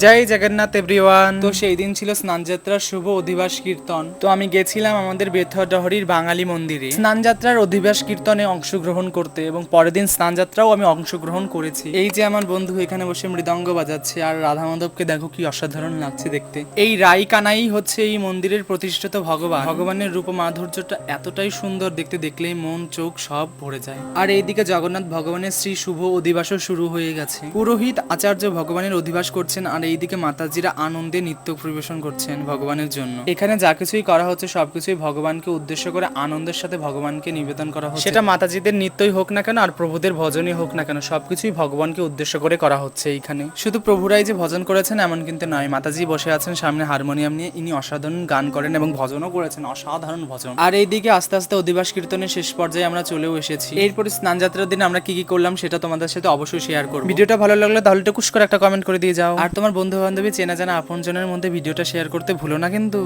জয় Jagannath everyone তো সেই দিন ছিল স্নানযাত্রার শুভ অধিবাস কীর্তন। তো আমি গেছিলাম আমাদের বেথডহরির বাঙালি মন্দিরে। স্নানযাত্রার অধিবাস কীর্তনে অংশগ্রহণ করতে এবং পরের দিন স্নানযাত্রাও আমি অংশগ্রহণ করেছি। এই যে আমার বন্ধু এখানে বসে মৃদঙ্গ বাজাচ্ছে আর রাধা মাধবকে দেখো কি অসাধারণ লাগছে দেখতে। এই রাই কানাই হচ্ছে এই মন্দিরের প্রতিষ্ঠিত ভগবান। ভগবানের রূপ মাধুর্যটা এতটাই সুন্দর দেখতে দেখলেই মন চোখ সব ভরে যায়। আর এইদিকে জগন্নাথ ভগবানের শ্রী শুভ অধিবাসও শুরু হয়ে গেছে। পুরোহিত আচার্য ভগবানের অধিবাস করছেন আর এইদিকে মাতাজিরা আনন্দে নৃত্য পরিবেশন করছেন ভগবানের জন্য। এখানে যা কিছুই করা হচ্ছে সবকিছুই ভগবানকে উদ্দেশ্য করে আনন্দের সাথে ভগবানকে নিবেদন করা হচ্ছে। সেটা মাতাজিদের নৃত্যই হোক না কেন আর প্রভুদের ভজনই হোক না কেন সবকিছুই ভগবানকে উদ্দেশ্য করে করা হচ্ছে এইখানে। শুধু প্রভুরাই যে ভজন করেছেন এমন কিন্তু নয় মাতাজি বসে আছেন সামনে হারমোনিয়াম নিয়ে ইনি অসাধারণ গান করেন এবং ভজনও করেছেন অসাধারণ ভজন। আর এইদিকে আস্তে আস্তে অধিবাস কীর্তনের শেষ পর্যায়ে আমরা চলেও এসেছি। এরপরে স্নান যাত্রার দিন আমরা কি কি করলাম সেটা তোমাদের সাথে অবশ্যই শেয়ার করব। ভিডিওটা ভালো লাগলে তাহলে টুকুস করে একটা কমেন্ট করে দিয়ে যাও। আর তোমার বন্ধু বান্ধবী চেনা জানা আপনজনের মধ্যে ভিডিওটা শেয়ার করতে ভুলো না কিন্তু।